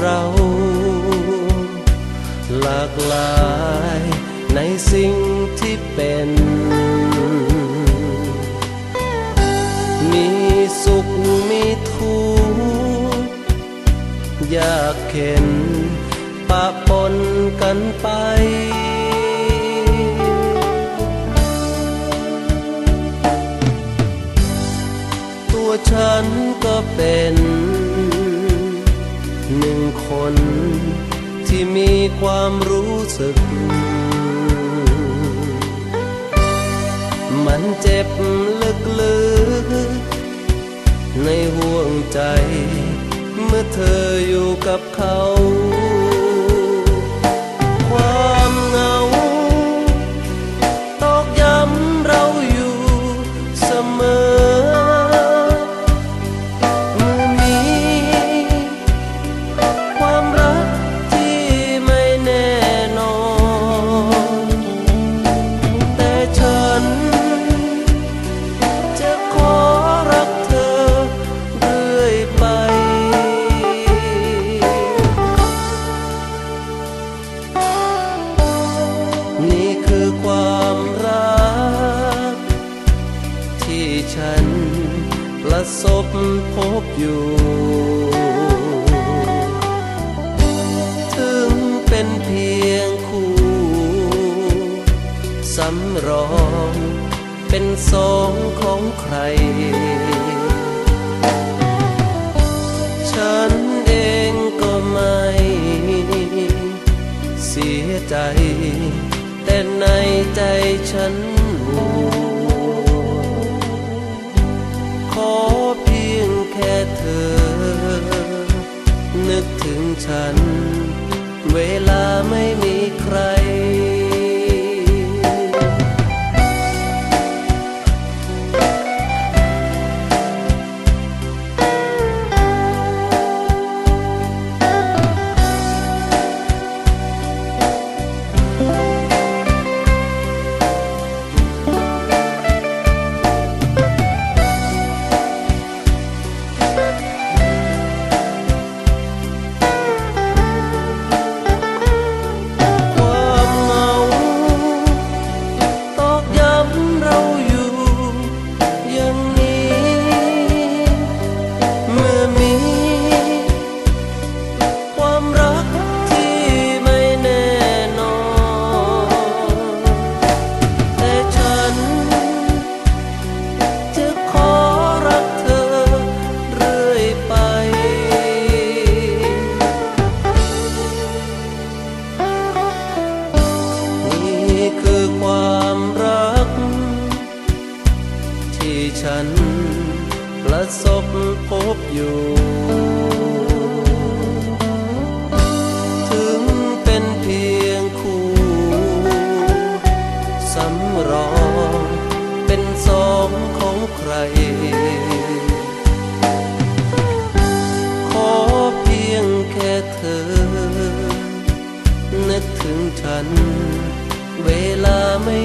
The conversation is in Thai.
เรา หลากหลายในสิ่งที่เป็น มีสุขมีทุกข์ยากเข็นปะปนกันไปตัวฉันก็เป็น คน ที่มีความรู้สึก มันเจ็บลึกลึกในห่วงใจ เมื่อเธออยู่กับเขา ประสบพบอยู่ ถึงเป็นเพียงคู่สำรองเป็นสองของใคร ฉันเองก็ไม่เสียใจ แต่ในใจฉัน ฉัน เวลาไม่มีใคร ประสบพบอยู่ ถึงเป็นเพียงคู่สำรองเป็นสองของใคร ขอเพียงแค่เธอ นึกถึงฉัน เวลาไม่